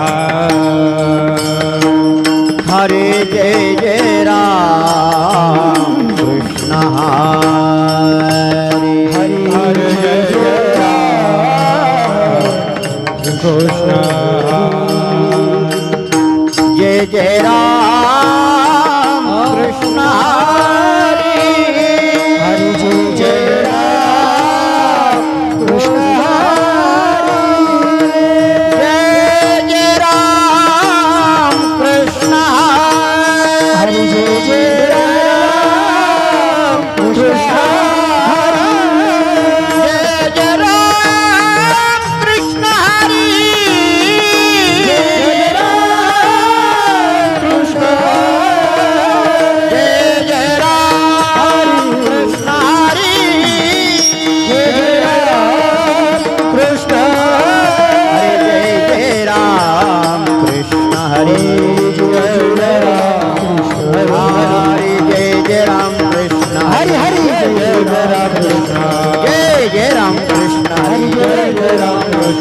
हर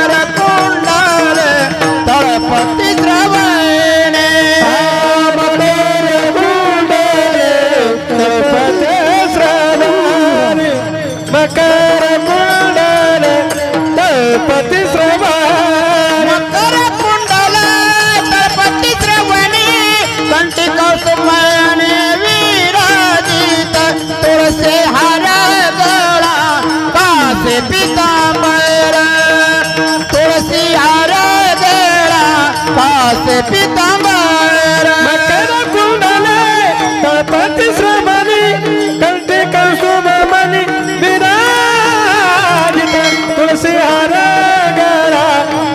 Shut up.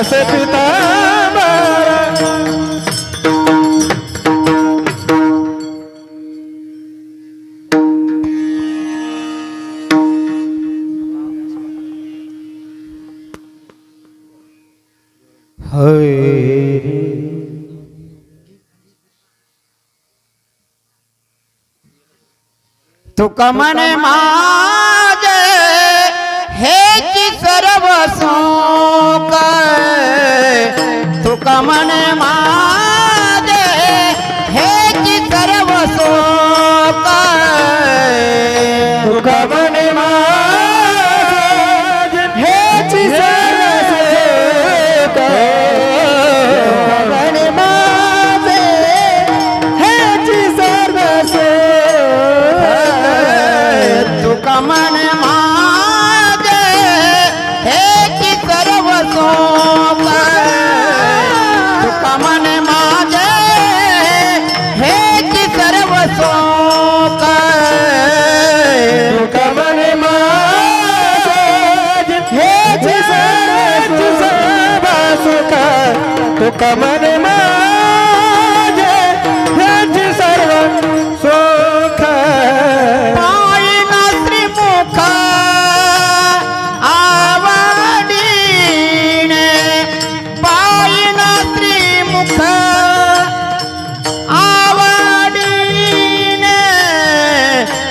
दास पिता तो कमने मा রমণ মা सुख मन माझे ह्याची सर्व सुख पाळी नास्त्री मुख आवडीण पाळी नास्त्री मुख आवडीण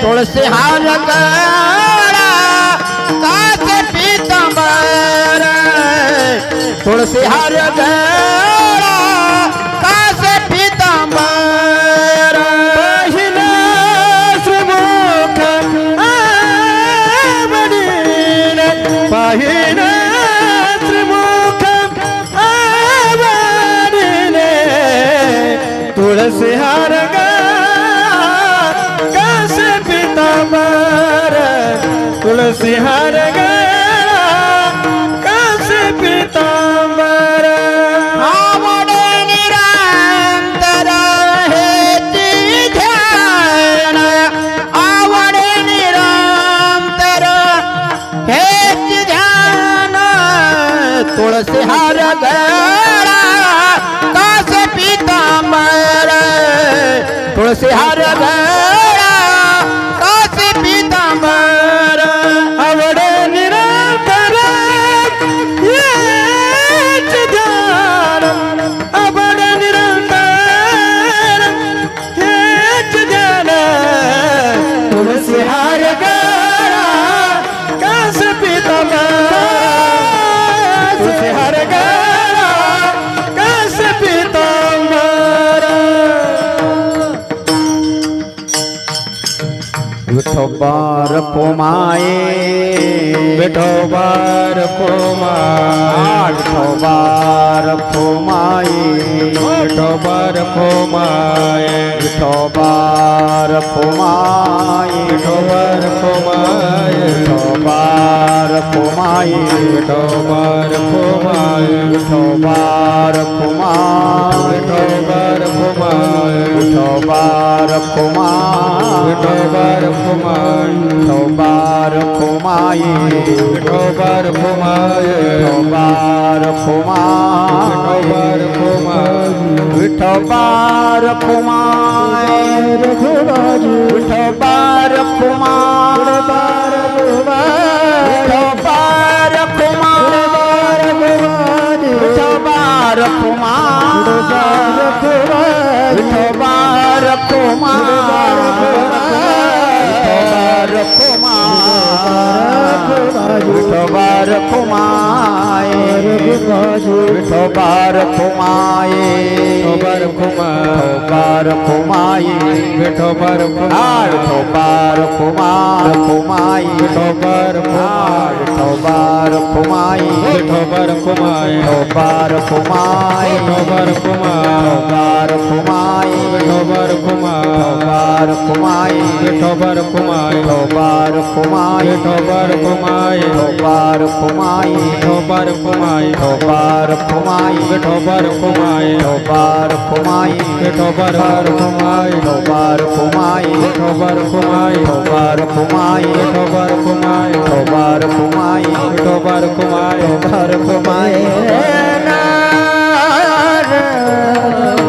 तुळसी हालका तुळसी हर Você é erraram विठोबार पोमाये विठोबार कोमाय विठोबार पोमाये विठोबार कोमाय विठोबार पोमाये विठोबार कोमाय विठोबार पोमाये विठोबार कोमाय विठोबार पोमाये विठोबार कोमाय विठोबार कुमार डोबर घुमाईं टोबार कुमारी डोबर घुमाए बार कुमार डुमार कुमार বার খুমায় বার খুমায় বার খুমার খুমায় বার আর বার খুমার খুমায় বার খুমার বার ঠোবার কুমাই ঠোবার কুমাই ঠোবার কুমাই ঠোবার কুমাই ঠোবার কুমাই ঠোবার কুমাই ঠোবার কুমাই ঠোবার কুমাই ঠোবার কুমাই ঠোবার কুমাই ঠোবার কুমাই ঠোবার কুমাই ঠোবার কুমাই ঠোবার কুমাই ঠোবার কুমাই ঠোবার কুমাই ঠোবার কুমাই ঠোবার কুমাই ঠোবার কুমাই Oh